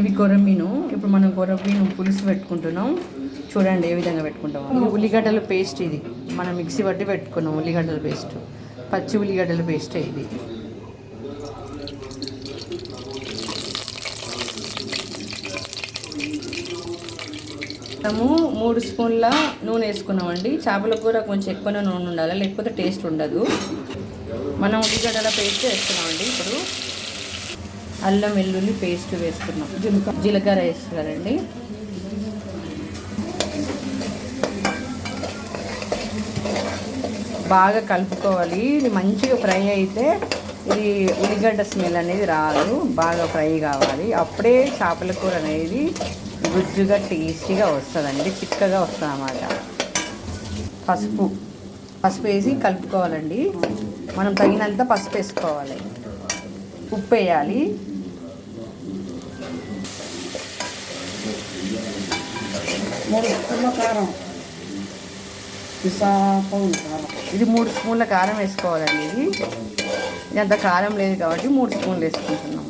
ఇవి కొరమీను ఇప్పుడు మనం కొరమీను పులుసు పెట్టుకుంటున్నాం. చూడండి ఏ విధంగా పెట్టుకుంటాం. ఉల్లిగడ్డల పేస్ట్ ఇది. మనం మిక్సీ పట్టి పెట్టుకున్నాం ఉల్లిగడ్డల పేస్ట్ పచ్చి ఉల్లిగడ్డల పేస్ట్ ఇది. మనము మూడు స్పూన్ల నూనె వేసుకున్నామండి. చేపల కూర కొంచెం ఎక్కువ నూనె ఉండాలి? లేకపోతే టేస్ట్ ఉండదు. మనం ఉల్లిగడ్డల పేస్ట్ వేస్తున్నామండి ఇప్పుడు. అల్లం వెల్లుల్లి పేస్ట్ వేసుకున్నాం. జీలకర్ర జీలకర్ర వేస్తున్నారండి. బాగా కలుపుకోవాలి. ఇది మంచిగా ఫ్రై అయితే ఇది ఉల్లిగడ్డ స్మెల్ అనేది రాదు. బాగా ఫ్రై కావాలి. అప్పుడే చేపల కూర అనేది గుజ్జుగా టేస్టీగా వస్తుందండి. చిక్కగా వస్తుంది అన్నమాట. పసుపు. పసుపు వేసి కలుపుకోవాలండి. మనం తగినంత పసుపు వేసుకోవాలి. ఉప్పు వేయాలి. మూడు స్పూన్ల కారం పిసాపౌన్ కారం ఇది మూడు స్పూన్ల కారం వేసుకోవాలండి ఇది. అంత కారం లేదు కాబట్టి మూడు స్పూన్లు వేసుకుంటున్నాం.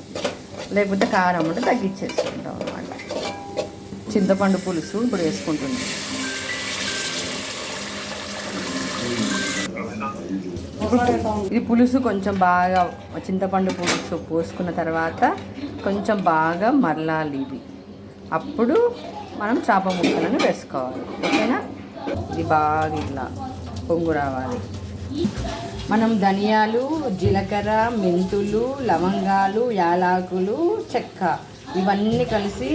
లేకపోతే కారం ఉంటే తగ్గించేసుకుంటాం అన్నమాట. చింతపండు పులుసు ఇప్పుడు వేసుకుంటుంది ఇది పులుసు కొంచెం బాగా చింతపండు పులుసు పోసుకున్న తర్వాత కొంచెం బాగా మరలాలి ఇది. అప్పుడు మనం చేప ముక్కలను వేసుకోవాలి. ఓకేనా? ఇది బాగా ఇలా పొంగు రావాలి. మనం ధనియాలు జీలకర్ర మెంతులు లవంగాలు యాలాకులు చెక్క ఇవన్నీ కలిసి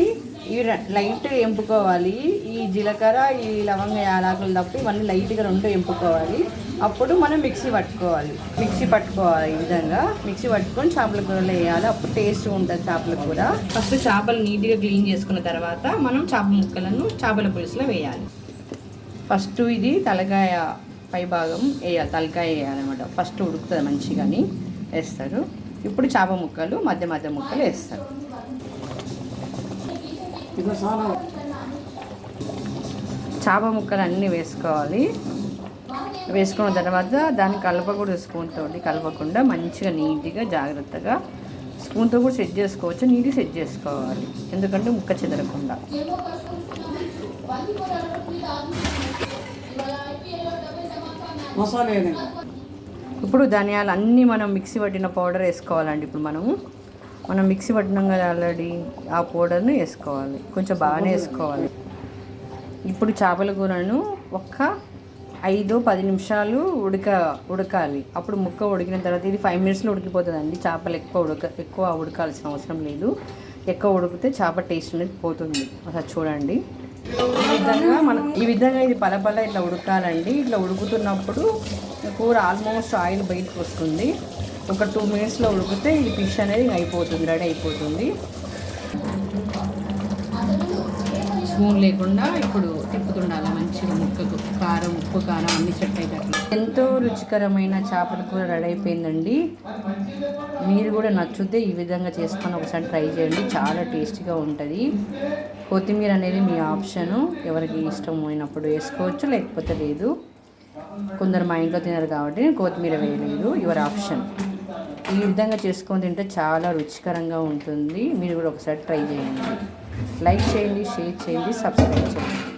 ఇవి లైట్ ఎంపుకోవాలి. ఈ జీలకర్ర ఈ లవంగ యాలకులు తప్ప ఇవన్నీ లైట్గా రెండు ఎంపుకోవాలి. అప్పుడు మనం మిక్సీ పట్టుకోవాలి. మిక్సీ పట్టుకోవాలి ఈ విధంగా. మిక్సీ పట్టుకొని చేపల కూరలో వేయాలి. అప్పుడు టేస్ట్ ఉంటుంది చేపల కూర ఫస్ట్ చేపలు నీట్గా క్లీన్ చేసుకున్న తర్వాత మనం చేప ముక్కలను చేపల పులుసులో వేయాలి. ఫస్ట్ ఇది తలకాయ పై భాగం వేయాలి. తలకాయ వేయాలన్నమాట. ఫస్ట్ ఉడుకుతుంది మంచిగాని వేస్తారు. ఇప్పుడు చేప ముక్కలు మధ్య మధ్య ముక్కలు వేస్తారు. చేప ముక్కలు అన్నీ వేసుకోవాలి. వేసుకున్న తర్వాత దాన్ని కలపకూడదు స్పూన్ తోటి కలపకుండా మంచిగా నీట్గా జాగ్రత్తగా స్పూన్తో కూడా సెట్ చేసుకోవచ్చు నీట్గా సెట్ చేసుకోవాలి. ఎందుకంటే ముక్క చెదరకుండా. ఇప్పుడు ధనియాలు అన్నీ మనం మిక్సీ పట్టిన పౌడర్ వేసుకోవాలండి. ఇప్పుడు మనము మనం మిక్సీ పట్టినాం కదా ఆల్రెడీ ఆ పౌడర్ను వేసుకోవాలి. కొంచెం బాగానే వేసుకోవాలి. ఇప్పుడు చేపల కూరను ఒక్క ఐదు పది నిమిషాలు ఉడక ఉడకాలి. అప్పుడు ముక్క ఉడికిన తర్వాత ఇది ఫైవ్ మినిట్స్లో ఉడికిపోతుందండి. చేపలు ఎక్కువ ఉడక ఎక్కువ ఉడకాల్సిన అవసరం లేదు. ఎక్కువ ఉడికితే చేప టేస్ట్ అనేది పోతుంది. ఒకసారి చూడండి. ఈ విధంగా మనం ఈ విధంగా ఇది పలపల ఇట్లా ఉడకాలండి. ఇట్లా ఉడుకుతున్నప్పుడు కూర ఆల్మోస్ట్ ఆయిల్ బయటకు వస్తుంది. ఒక టూ మినిట్స్లో ఉడికితే ఈ ఫిష్ అనేది అయిపోతుంది రెడీ అయిపోతుంది. స్పూన్ లేకుండా ఇప్పుడు తిప్పుతుండాలి మంచిగా ముక్కకు కారం ఉప్పు కారం అన్ని సెట్ అయ్యేటట్లు. ఎంతో రుచికరమైన చేపల కూర రెడీ అయిపోయిందండి. మీరు కూడా నచ్చితే ఈ విధంగా చేసుకొని ఒకసారి ట్రై చేయండి చాలా టేస్టీగా ఉంటుంది. కొత్తిమీర అనేది మీ ఆప్షను ఎవరికి ఇష్టమైనప్పుడు వేసుకోవచ్చు లేకపోతే లేదు. కొందరు మా ఇంట్లో తినరు కాబట్టి నేను కొత్తిమీర వేయలేదు యువర్ ఆప్షన్. ఈ విధంగా చేసుకొని తింటే చాలా రుచికరంగా ఉంటుంది. మీరు కూడా ఒకసారి ట్రై చేయండి. లైక్ చేయండి షేర్ చేయండి సబ్స్క్రైబ్ చేయండి.